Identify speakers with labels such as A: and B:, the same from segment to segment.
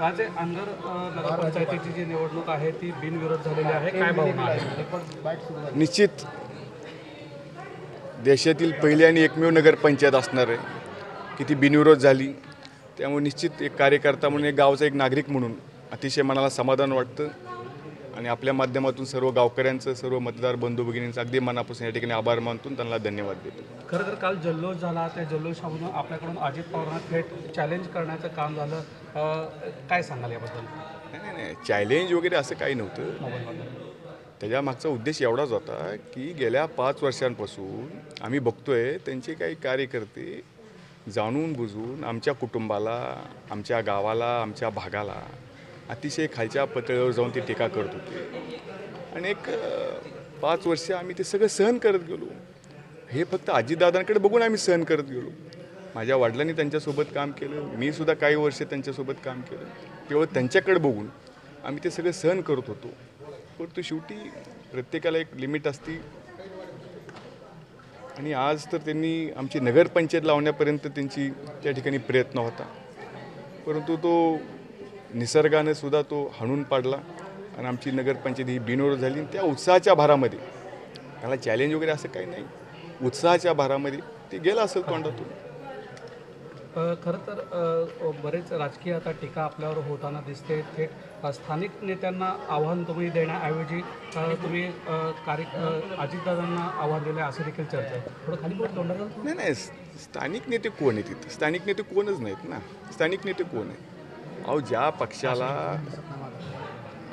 A: राजे अनगर अ, नगरपंचायतीची जी निवडणूक आहे ती बिनविरोध झालेली आहे. काय भावना आहे?
B: निश्चित देशातील पहिली आणि एकमेव नगरपंचायत असणार आहे की ती बिनविरोध झाली. त्यामुळे निश्चित एक कार्यकर्ता म्हणून एक गावचा एक नागरिक म्हणून अतिशय मनाला समाधान वाटतं. आणि आपल्या माध्यमातून सर्व गावकऱ्यांचं सर्व मतदार बंधू भगिनींचं अगदी मनापासून या ठिकाणी आभार मानतो आणि त्यांना धन्यवाद देतो.
A: खरं तर काल जल्लोष झाला त्या जल्लोषामधून आपल्याकडून अजित पवारांना थेट चॅलेंज करण्याचं काम झालं. काय सांगाल याबद्दल?
B: नाही नाही नाही. चॅलेंज वगैरे असं काही नव्हतं. त्याच्या मागचा उद्देश एवढाच होता की गेल्या पाच वर्षांपासून आम्ही बघतोय त्यांचे काही कार्यकर्ते जाणून बुजून आमच्या कुटुंबाला आमच्या गावाला आमच्या भागाला अतिशय खालच्या पातळीवर जाऊन ते टीका करत होते. आणि एक पाच वर्ष आम्ही ते सगळं सहन करत गेलो. हे फक्त आजीदादांकडे बघून आम्ही सहन करत गेलो. माझ्या वडिलांनी त्यांच्यासोबत काम केलं मी सुद्धा काही वर्ष त्यांच्यासोबत काम केलं. केवळ त्यांच्याकडे बघून आम्ही ते सगळं सहन करत होतो. परंतु शेवटी प्रत्येकाला एक लिमिट असती. आणि आज तर त्यांनी आमची नगरपंचायत लावण्यापर्यंत त्यांची त्या ठिकाणी प्रयत्न होता. परंतु तो निसर्गाने सुद्धा तो हाणून पाडला. आणि आमची नगरपंचायत ही बिनविरोध झाली. आणि त्या उत्साहाच्या भारामध्ये त्याला चॅलेंज वगैरे असं काही नाही. उत्साहाच्या भारामध्ये ते गेलं असेल तोंडातून.
A: खरं तर बरेच राजकीय आता टीका आपल्यावर होताना दिसते. थेट स्थानिक नेत्यांना आव्हान तुम्ही देण्याऐवजी तुम्ही कार्य अजितदादांना आव्हान दिले असं देखील चर्चा आहे. थोडं खाली तोंडाला
B: नाही नाही स्थानिक नेते कोण आहेत तिथं स्थानिक नेते कोणच नाहीत ना? स्थानिक नेते कोण आहेत? अहो ज्या पक्षाला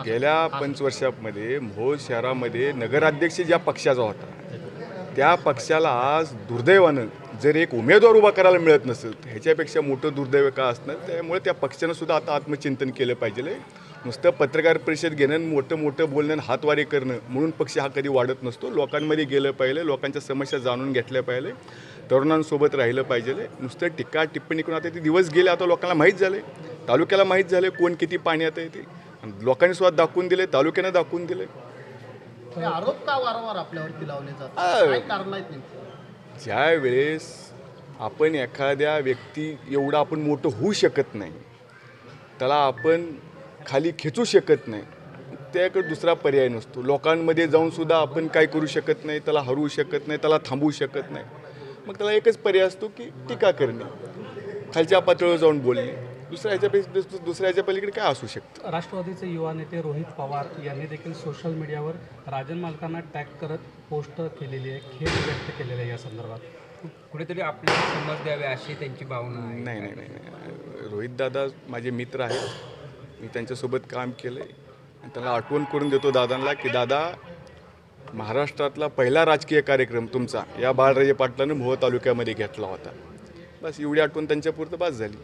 B: गेल्या पंचवर्षामध्ये मोहोळ शहरामध्ये नगराध्यक्ष ज्या पक्षाचा होता त्या पक्षाला आज दुर्दैवानं जर एक उमेदवार उभा करायला मिळत नसेल ह्याच्यापेक्षा मोठं दुर्दैव का असणार? त्यामुळे त्या पक्षानं सुद्धा आता आत्मचिंतन केलं पाहिजे. नुसतं पत्रकार परिषद घेणं मोठं मोठं बोलणं हातवारे करणं म्हणून पक्ष हा कधी वाढत नसतो. लोकांमध्ये गेलं पाहिजे लोकांच्या समस्या जाणून घेतल्या पाहिजे तरुणांसोबत राहिलं पाहिजे. नुसतं टीका टिप्पणी करून आता ते दिवस गेले आता लोकांना माहीत झाले तालुक्याला माहीत झाले कोण किती पाण्यात आहे ते लोकांनी सुद्धा दाखवून दिले तालुक्यानं दाखवून दिले
C: आरोप का वारंवार आपल्यावरती लावले. जातात?
B: ज्या वेळेस आपण एखाद्या व्यक्ती एवढं आपण मोठं होऊ शकत नाही त्याला आपण खाली खेचू शकत नाही त्याकडे दुसरा पर्याय नसतो. लोकांमध्ये जाऊन सुद्धा आपण काय करू शकत नाही त्याला हरवू शकत नाही त्याला थांबवू शकत नाही. मग त्याला एकच पर्याय असतो की टीका करणे. खालच्या पातळीवर जाऊन बोलणे. दुसऱ्या ह्याच्यापेक्षा दुस- दुसऱ्या ह्याच्या पलीकडे काय असू शकतं?
A: राष्ट्रवादीचे युवा नेते रोहित पवार यांनी देखील सोशल मीडियावर राजन मालकांना टॅग करत पोस्ट केलेली आहे खेद व्यक्त केलेला आहे या संदर्भात.
D: कुठेतरी आपल्याला समज द्यावे अशी त्यांची भावना आहे.
B: नाही नाही नाही नाही. रोहितदादा माझे मित्र आहेत. मी त्यांच्यासोबत काम केलं आहे आणि त्यांना आठवण करून देतो दादांना की दादा महाराष्ट्रातला पहिला राजकीय कार्यक्रम तुमचा या बाळराजे पाटलानं मोह तालुक्यामध्ये घेतला होता. बस एवढी आठवण त्यांच्यापुरतं बस झाली.